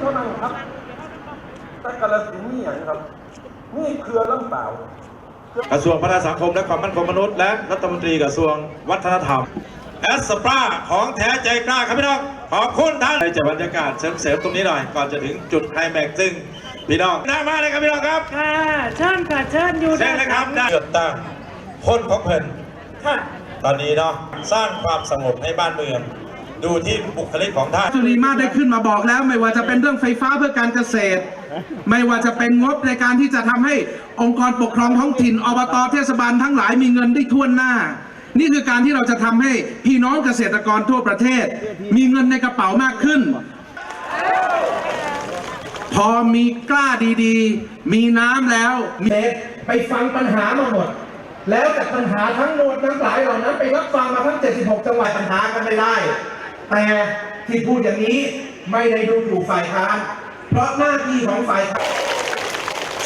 เท่านั้นครับแต่กาลสินธุ์นี่อย่างครับ นี่เครือลำเปล่ากระทรวงพัฒนาสังคมและความมั่นคงมนุษย์และรัฐมนตรีกระทรวงวัฒนธรรมแอสปราของแท้ใจกล้าครับพี่น้องขอบคุณท่านในจัดบรรยากาศเสริมๆตรงนี้หน่อยก่อนจะถึงจุดไคลแม็กซ์ซึ่งพี่น้องหน้ามาเลยครับพี่น้องครับค่ะเชิญค่ะเชิญอยู่เช่นนะครับได้เลือกตั้งพ้นของเพิ่นค่ะตอนนี้เนาะสร้างความสงบให้บ้านเมือง ดูที่บุคลิกของท่านสุริมาตรได้ขึ้นมาบอกแล้ว ไม่ว่าจะเป็นเรื่องไฟฟ้าเพื่อการเกษตร ไม่ว่าจะเป็นงบในการที่จะทำให้องค์กรปกครองท้องถิ่นอบตเทศบาลทั้งหลายมีเงินได้ทั่วหน้า นี่คือการที่เราจะทำให้พี่น้องเกษตรกรทั่วประเทศ มีเงินในกระเป๋ามากขึ้น พอมีกล้าดีๆ มีน้ำแล้วมีไปฟังปัญหามาหมดแล้วจากปัญหาทั้งหมดทั้งหลายเหล่านั้นไปรับฟังมาทั้ง 76 จังหวัดปัญหากันไม่ได้ แต่ที่พูดอย่างนี้ไม่ได้ดูถูกฝ่ายค้าน เพราะหน้าที่ของฝ่ายค้าน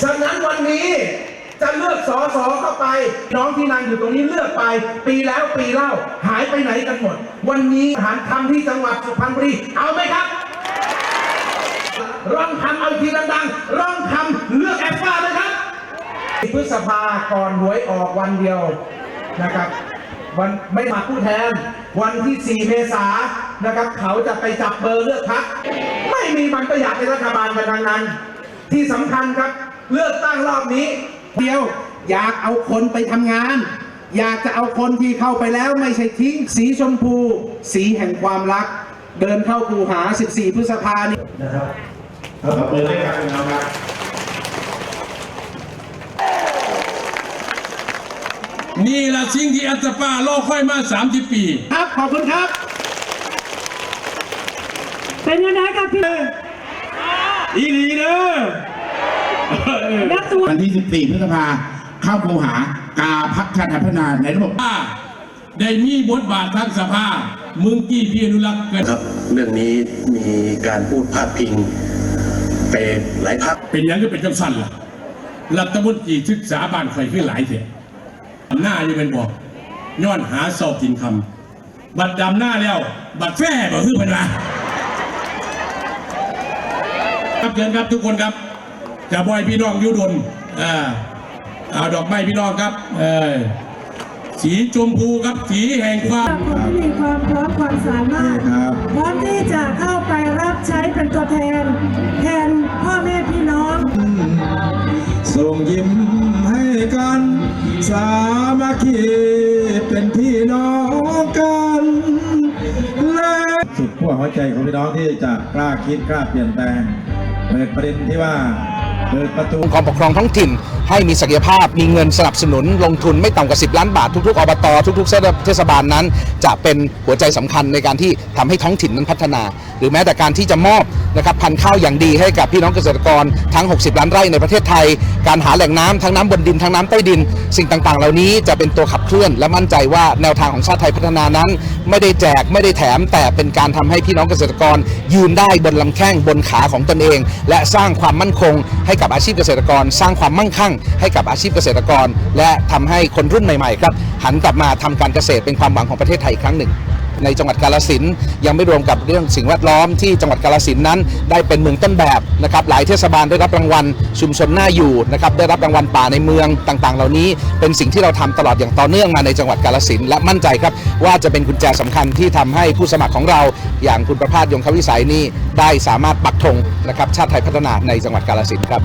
ฉะนั้นวันนี้จะเลือกสอสอเข้าไป น้องที่นั่งอยู่ตรงนี้เลือกไป ปีแล้วปีเล่าหายไปไหนกันหมด วันนี้หารทำที่จังหวัดสุพรรณบุรีเอาไหมครับร้องทำเอาทีดังๆร้องทำเลือกแอปฟ้าเลยครับพฤษภาก่อนหวยออกวันเดียวนะครับ วันไม่มาผู้แทน วันที่ 4 เมษาย นนะครับ เขาจะไปจับเบอร์เลือกพัก ไม่มีมันก็อยากเป็นรัฐบาลกันทางนั้น ที่สำคัญครับ เลือกตั้งรอบนี้เดียวอยากเอาคนไปทำงาน อยากจะเอาคนที่เข้าไปแล้วไม่ใช่ทิ้ง สีชมพู สีแห่งความรัก เดินเข้าคูหา 14 พฤษภานี้นะครับเราตบมือให้กับพี่น้องครับนี่ละสิ่งที่อัตป้าล่อค่อยมา 30 ปี ครับ ขอบคุณครับ เป็นยังไงกับพี่อีหลีเด้อนักตัววันที่ 14 พฤษภาเข้าคูหากาพัฒนาพัฒนาในระบบว่าได้มีบทบาททางสภา มึงกี้พี่อนุรักษ์กันครับ เรื่องนี้มีการพูดพาดพิงไปหลายพักเป็นอยังก็เป็นจังสั้นล่ะรัฐมนตรีศึกษาบ้านข่อยขึ้นหลายเถอะหน้าอยู่เป็นบอกย้อนหาสอบกินคำบัตรดำหน้าแล้ว บัตรแฟ่บ่คือเป็นไร ครับเชิญครับทุกคนครับจะบอยพี่น้องอยุดนอ่าเอาดอกไม้พี่น้องครับเออสีชมพูครับสีแห่งความคนที่มีความพร้อมความสามารถพร้อมที่จะเข้าไปรับใช้เป็นตัวแทน แทนพ่อแม่พี่น้อง ส่งยิ้มให้กัน สามัคคีเป็นพี่น้องกันและสุดขั้วหัวใจของพี่น้องที่จะกล้าคิดกล้าเปลี่ยนแปลง เปิดประเด็นที่ว่าเปิดประตูองค์กรปกครองท้องถิ่น ให้มีศักยภาพมีเงินสนับสนุนลงทุนไม่ต่ำกว่า 10 ล้านบาททุก ๆอบตทุกๆเทศบาลนั้น จะเป็นหัวใจสำคัญในการที่ทำให้ท้องถิ่นนั้นพัฒนา หรือแม้แต่การที่จะมอบ นะครับพันธุ์ข้าวอย่างดีให้กับพี่น้องเกษตรกรทั้ง 60 ล้านไร่ในประเทศไทย การหาแหล่งน้ำทั้งน้ำบนดินทั้งน้ำใต้ดิน สิ่งต่างๆ เหล่านี้จะเป็นตัวขับเคลื่อน และมั่นใจว่าแนวทางของชาติไทยพัฒนานั้น ไม่ได้แจกไม่ได้แถม แต่เป็นการทำให้พี่น้องเกษตรกร ยืนได้บนลำแข้งบนขาของตนเอง และสร้างความมั่นคง ให้กับอาชีพเกษตรกร สร้างความมั่งคั่ง ให้กับอาชีพเกษตรกร และทำให้คนรุ่นใหม่ๆครับหันกลับมาทำการเกษตรเป็นความหวังของประเทศไทยอีกครั้งหนึ่ง ในจังหวัดกาลสินยังไม่รวมกับเรื่องสิ่งแวดล้อมที่จังหวัดกาลสินนั้น ได้เป็นเมืองต้นแบบนะครับหลายเทศบาลได้รับรางวัลชุมชนน่าอยู่นะครับได้รับรางวัลป่าในเมืองต่างๆ เหล่านี้ เป็นสิ่งที่เราทำตลอดอย่างต่อเนื่องมาในจังหวัดกาลสินและมั่นใจครับว่าจะเป็นกุญแจสำคัญที่ทำให้ผู้สมัครของเรา อย่างคุณประภาสยงควิสัยนี่ได้สามารถปักธงนะครับชาติไทยพัฒนาในจังหวัดกาลสินครับ